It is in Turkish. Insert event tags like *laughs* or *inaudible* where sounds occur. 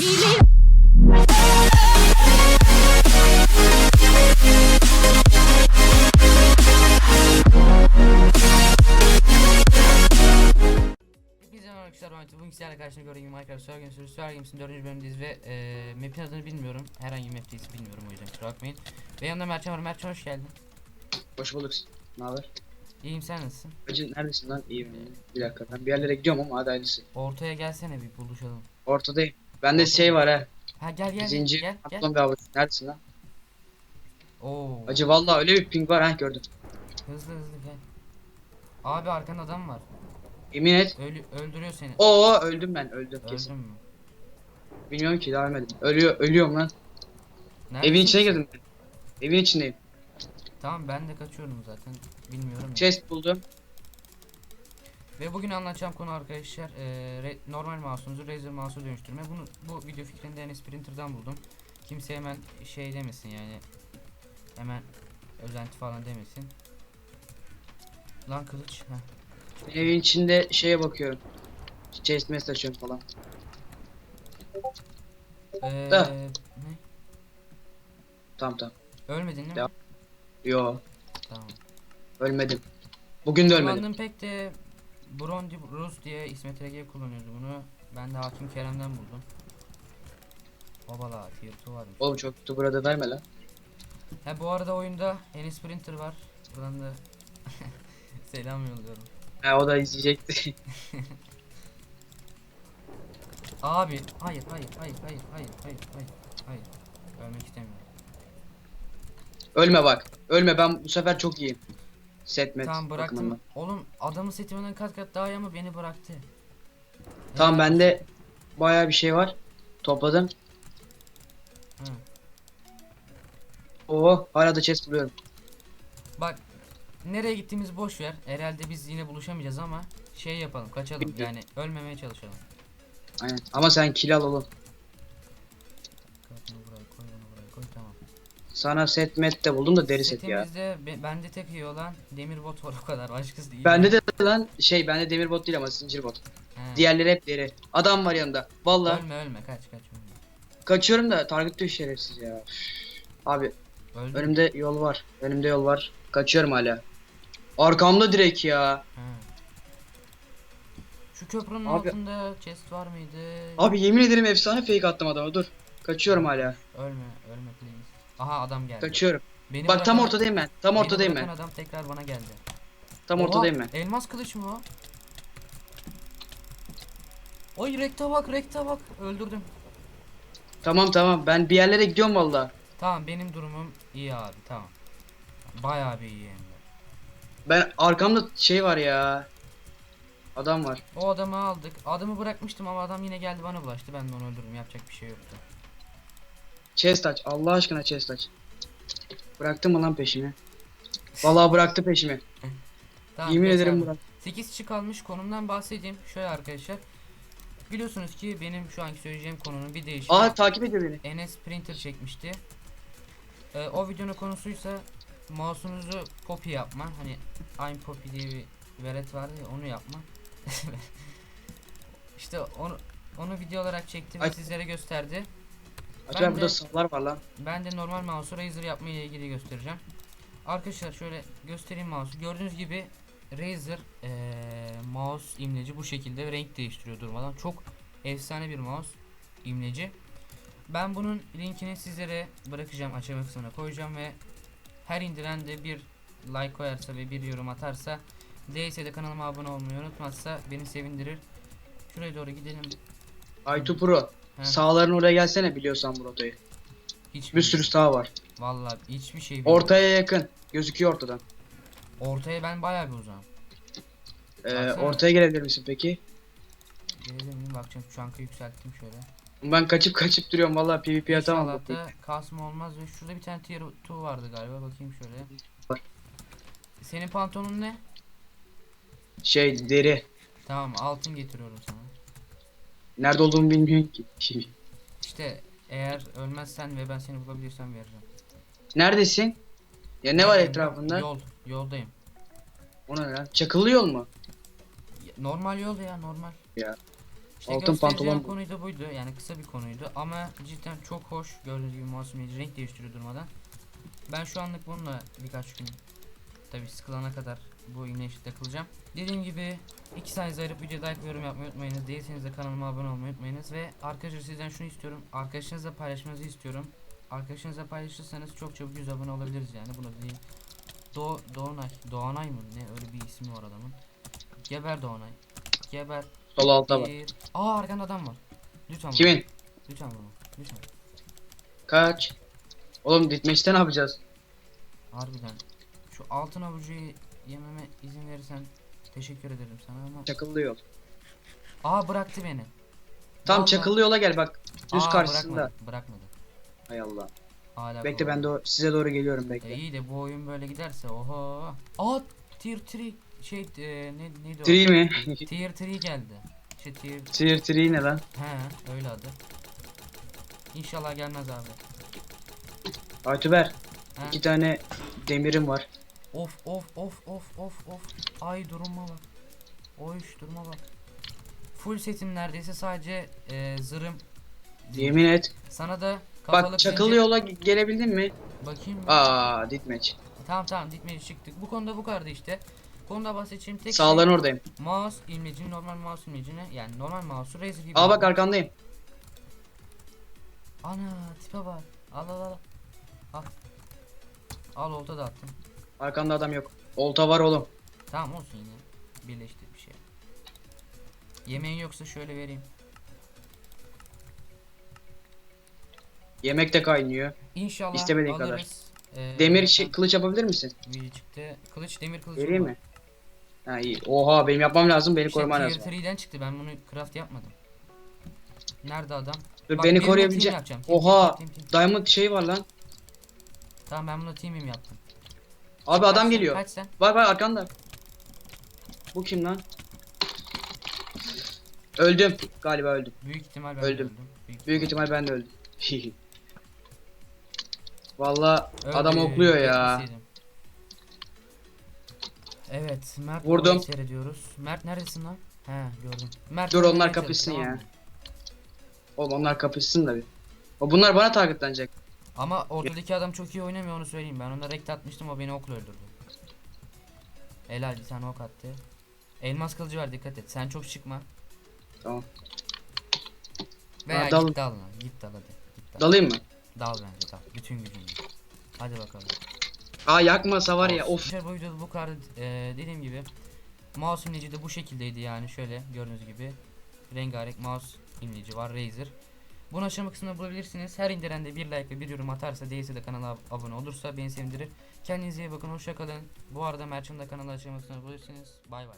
de arkadaşlar ben bugün sizlerle karşına gibi Minecraft Survival Games'in Survival Games'in 4. bölümündeyiz ve e, map'in adını bilmiyorum. Herhangi bir map değilse bilmiyorum o yüzden kusura bakmayın. Ve yanımda Mertcan var. Mertcan hoş geldin. Hoş bulduk. Ne haber? İyiyim sen nasılsın? Hacı neredesin lan? İyiyim. Bir dakika ben bir yerlere gidiyorum ama hadi hayırlısı. Ortaya gelsene bir buluşalım. Ortadayım. Bende şey var ha. Ha gel gel Zincir. gel gel. Aklım bir havası. Neredesin lan? Oo. Hacı vallahi öyle bir ping var ha gördüm. Hızlı hızlı gel. Abi arkanda adam var. Yemin et. Ölü öldürüyor seni. Oo öldüm ben öldüm kesin. Öldün mü? Bilmiyorum ki devam edin. Ölüyor ölüyorum lan. Neredesin Evin içine sen? girdim. Evin içindeyim. Tamam ben de kaçıyorum zaten. Bilmiyorum ya. Chest buldum. Ve bugün anlatacağım konu arkadaşlar e, normal mouse'unuzu Razer mouse'a dönüştürme. Bunu bu video fikrini de Enes Printer'dan buldum. Kimse hemen şey demesin yani hemen özenti falan demesin. Lan kılıç. Heh. Evin içinde şeye bakıyorum. Chest mess açıyorum falan. Ee, Da. ne? Tamam tamam. Ölmedin değil mi? Devam. Yo Tamam. ölmedim. Bugün de ölmedim. Kullandığım pek de Brondi Rus diye İsmet Ege kullanıyordu bunu. Ben de Hakim Kerem'den buldum. Obala fiyatı varmış. Oğlum çok da burada verme lan. Ha bu arada oyunda Enes Printer var. Buradan da *laughs* selam yolluyorum. Ha o da izleyecekti. *laughs* Abi hayır hayır hayır hayır hayır hayır hayır hayır. Ölmek istemiyorum. ölme bak. Ölme ben bu sefer çok iyiyim. Set met tamam bıraktım. bakımından. Oğlum adamı setimden kat kat daha iyi ama beni bıraktı. Tamam Helal bende bayağı bir şey var. Topladım. Hı. Oo hala da chest buluyorum. Bak nereye gittiğimizi boş ver. Herhalde biz yine buluşamayacağız ama şey yapalım kaçalım Bilmiyorum. yani ölmemeye çalışalım. Aynen. Ama sen kill al oğlum. Bunu buraya koy onu buraya koy tamam. Sana set met de buldum da deri set ya. Setimizde be- bende tek iyi olan demir bot var o kadar başkası değil. Bende de lan şey bende demir bot değil ama zincir bot. He. Diğerleri hep deri. Adam var yanında. Vallahi Ölme ölme kaç kaç ölme. kaçıyorum da target düşüyor şerefsiz ya. Abi Öldü. önümde yol var. Önümde yol var. Kaçıyorum hala. Arkamda direkt ya. He. Şu köprünün Abi- altında chest var mıydı? Abi yemin ederim efsane fake attım adama dur. Kaçıyorum hala. Ölme ölme please. Aha adam geldi. Kaçıyorum. Beni Bak tam ortadayım ben. Tam beni ortadayım ben. adam tekrar bana geldi. Tam Oha, ortadayım ben. Elmas kılıç mı o? Oy rekta bak rekta bak öldürdüm. Tamam tamam ben bir yerlere gidiyorum valla. Tamam benim durumum iyi abi tamam. Bayağı bir iyi hem de. Ben arkamda şey var ya. Adam var. O adamı aldık. Adamı bırakmıştım ama adam yine geldi bana bulaştı. Ben de onu öldürdüm. Yapacak bir şey yoktu. Chest aç. Allah aşkına chest aç. Bıraktın mı lan peşimi? Vallahi bıraktı peşimi. Tamam, Yemin ederim abi. bırak. 8 kişi kalmış konumdan bahsedeyim. Şöyle arkadaşlar. Biliyorsunuz ki benim şu anki söyleyeceğim konunun bir değişimi. Aa takip ediyor beni. Enes printer çekmişti. Ee, o videonun konusuysa mouse'unuzu poppy yapma. Hani I'm poppy diye bir velet vardı ya onu yapma. *laughs* işte onu onu video olarak çekti ve sizlere gösterdi. Acaba Ben burada de- saflar var lan. Ben de normal mouse'u Razer yapma ile ilgili göstereceğim. Arkadaşlar şöyle göstereyim mouse'u. Gördüğünüz gibi Razer eee, mouse imleci bu şekilde renk değiştiriyor durmadan. Çok efsane bir mouse imleci. Ben bunun linkini sizlere bırakacağım açıklama kısmına koyacağım ve her indiren de bir like koyarsa ve bir yorum atarsa değilse de kanalıma abone olmayı unutmazsa beni sevindirir. Şuraya doğru gidelim. Aytu Pro. Heh, Sağların oraya gelsene biliyorsan bu rotayı. hiç Bir sürü sağ var. Vallahi hiçbir şey bilmiyorum. Ortaya yakın. Gözüküyor ortadan. Ortaya ben bayağı bir uzağım. Ee, Baksana. ortaya gelebilir misin peki? Gelebilir miyim? Bakacağım şu ankayı yükselttim şöyle. Ben kaçıp kaçıp duruyorum vallahi PvP atamam. Da kasma olmaz ve şurada bir tane tier 2 vardı galiba bakayım şöyle. Var. Senin pantolonun ne? Şey deri. Tamam altın getiriyorum sana. Nerede olduğumu bilmiyorum ki. İşte eğer ölmezsen ve ben seni bulabilirsem vereceğim. Neredesin? Ya ne var Ee, etrafında? Yol, yoldayım. O ne lan? Çakıllı yol mu? Normal yol ya normal. Ya. İşte Altın pantolon konuyu da buydu. Yani kısa bir konuydu ama cidden çok hoş. Gördüğünüz gibi imleci renk değiştiriyor durmadan. Ben şu anlık bununla birkaç gün tabi sıkılana kadar bu imleçte takılacağım. Dediğim gibi iki saniye ayırıp videoya like ve yorum yapmayı unutmayınız. Değilseniz de kanalıma abone olmayı unutmayınız. Ve arkadaşlar sizden şunu istiyorum. Arkadaşınızla paylaşmanızı istiyorum. Arkadaşınızla paylaşırsanız çok çabuk 100 abone olabiliriz yani. Bunu diyeyim. Do Doğanay. Doğanay mı? Ne öyle bir ismi var adamın. Geber Doğanay. Geber. Sol altta var. Aa arkanda adam var. Lütfen. Kimin? Lütfen vurma. Lütfen. Kaç? Oğlum ditmeçte ne yapacağız? Harbiden. Şu altın avucu yememe izin verirsen teşekkür ederim sana ama. Çakıllı yol. Aa bıraktı beni. Tam Vallahi- çakıllı yola gel bak. Düz Aa, karşısında. Bırakmadı. bırakmadı. Hay Allah. Hala Bekle ben de size doğru geliyorum E, bekle. iyi de bu oyun böyle giderse oho. Aa tier 3 şey e, ne neydi o? Tree mi? *laughs* Tier 3 geldi. Şey tier Tier 3 ne lan? he öyle adı. İnşallah gelmez abi. Aytuber. He. iki tane demirim var. Of of of of of of. Ay duruma bak. Oy duruma bak. Full setim neredeyse sadece e, zırhım. Yemin et. Sana da Bak pencere- yola ge- gelebildin mi? Bakayım. Aa ditmeç. Tamam tamam ditmeyi çıktık. Bu konuda bu kadardı işte. Konuda bahsedeceğim tek Sağların şey oradayım. mouse imlecini normal mouse imlecini yani normal mouse'u Razer gibi. Al bak arkandayım. Ana tipe bak. Al al al. Al. Al olta da attım. Arkanda adam yok. Olta var oğlum. Tamam olsun yine. Birleşti bir şey. Yemeğin yoksa şöyle vereyim. Yemek de kaynıyor. İnşallah İstemediğin kadar. alırız. Ee, Demir şey, kılıç yapabilir misin? çıktı. Kılıç demir kılıç. Vereyim mi? Ha iyi. Oha benim yapmam lazım. Beni İşte koruman tier lazım. 3'den çıktı. Ben bunu craft yapmadım. Nerede adam? Dur beni koruyabilecek. team yapacağım. Team, Oha. team, team, team. Diamond şey var lan. Tamam ben bunu team'im yaptım. Abi Kaç adam sen, geliyor. Kaç sen? Var var arkanda. Bu kim lan? Öldüm. Galiba öldüm. Büyük ihtimal ben Öldüm. öldüm. Büyük, Büyük ihtimal ben de öldüm. *laughs* Valla Öldü, adam okluyor ya. Evet, Mert Vurdum. Vurdum. seyrediyoruz. Mert neredesin lan? He, gördüm. Mert Dur, onlar kapışsın ya. Oğlum onlar kapışsın da bir. O bunlar bana targetlanacak. Ama ortadaki adam çok iyi oynamıyor onu söyleyeyim. Ben ona rekt atmıştım o beni okla öldürdü. Helal bir tane ok attı. Elmas kılıcı var dikkat et. Sen çok çıkma. Tamam. Veya Ha, dal. git dal lan. Git dal hadi. Git dal. Dalayım mı? Dal bence dal. Bütün gücünü. Hadi bakalım. Aa yakmasa var ya of. Arkadaşlar bu videoda bu kadar Ee, dediğim gibi mouse imleci de bu şekildeydi yani şöyle gördüğünüz gibi rengarenk mouse imleci var Razer. Bunu aşama kısmında bulabilirsiniz. Her indiren de bir like ve bir yorum atarsa değilse de kanala ab- abone olursa beni sevindirir. Kendinize iyi bakın hoşça kalın. Bu arada Merchant'da kanala aşama kısmında bulabilirsiniz. Bay bay.